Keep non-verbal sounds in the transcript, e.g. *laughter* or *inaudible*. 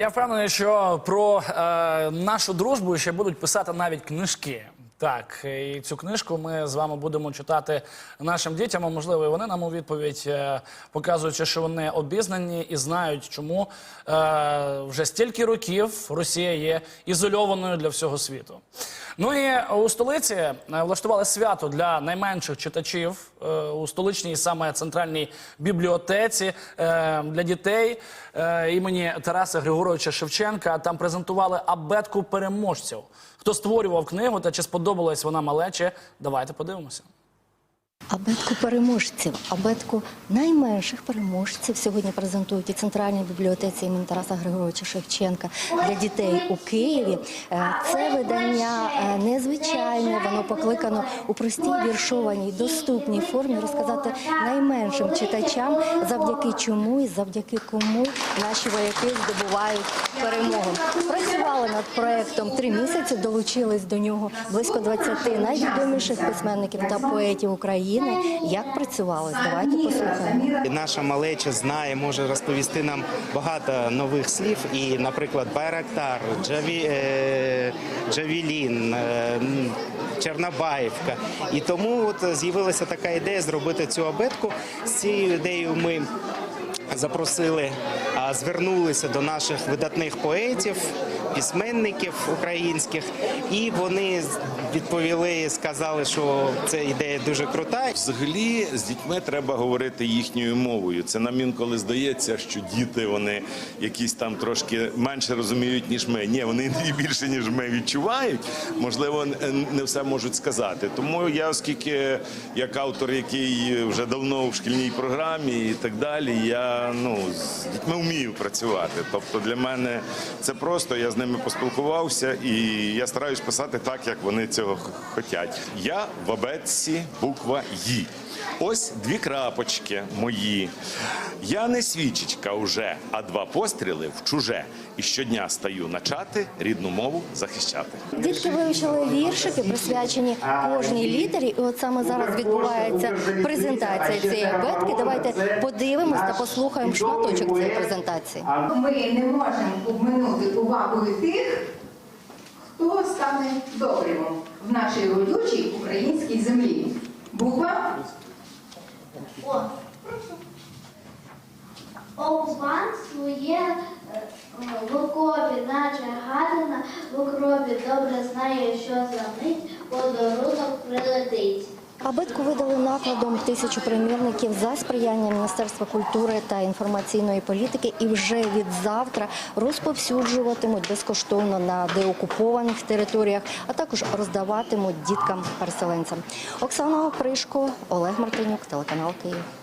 Я впевнений, що про е, нашу дружбу ще будуть писати навіть книжки. Так, і цю книжку ми з вами будемо читати нашим дітям. А можливо, і вони нам у відповідь е, показуючи, що вони обізнані і знають, чому е, вже стільки років Росія є ізольованою для всього світу. Ну і у столиці е, влаштували свято для найменших читачів е, у столичній саме центральній бібліотеці е, для дітей імені Тараса Григоровича Шевченка. Там презентували абетку переможців. Хто створював книгу та чи сподобалась вона малече? Давайте подивимося. Абетку переможців, абетку найменших переможців сьогодні презентують у центральній бібліотеці імені Тараса Григоровича Шевченка для дітей у Києві. Е, Це видання е, незвичайне, воно покликано у простій віршованій, доступній формі розказати найменшим читачам, завдяки чому і завдяки кому наші вояки здобувають перемогу. Працювали над проектом три місяці, долучились до нього близько 20 найвідоміших письменників та поетів України. Як працювали? Давайте послухаємо. Наша малеча знає, може розповісти нам багато нових слів. І, наприклад, Байрактар, Джаві, е, Джавілін, е, Чернобаївка. І тому от з'явилася така ідея зробити цю абетку. З цією ідеєю ми запросили, звернулися до наших видатних поетів, письменників українських, і вони відповіли, сказали, що ця ідея дуже крута. Взагалі з дітьми треба говорити їхньою мовою. Це нам інколи здається, що діти вони якісь там трошки менше розуміють, ніж ми. Ні, вони *laughs* і більше ніж ми відчувають. Можливо, не все можуть сказати. Тому я, оскільки як автор, який вже давно в шкільній програмі і так далі, я ну з дітьми вмію працювати. Тобто для мене це просто. Я ними поспілкувався, і я стараюсь писати так, як вони цього хотять. Я в абетці буква «Ї». Ось дві крапочки мої. Я не свічечка уже, а два постріли в чуже. І щодня стаю начати рідну мову захищати. Дітки вивчили віршики, присвячені кожній літері. І от саме зараз відбувається презентація цієї абетки. Давайте подивимось та послухаємо шматочок цієї презентації. Ми не можемо обминути увагою тих, хто стане добривом в нашій родючій українській землі. Буква О. Овзван своє е, в окопі, наче гадина, в окропі добре знає, що за мить подарунок прилетить. Абетку видали накладом тисячу примірників за сприяння Міністерства культури та інформаційної політики і вже від завтра розповсюджуватимуть безкоштовно на деокупованих територіях, а також роздаватимуть діткам-переселенцям. Оксана Опришко, Олег Мартинюк, телеканал Київ.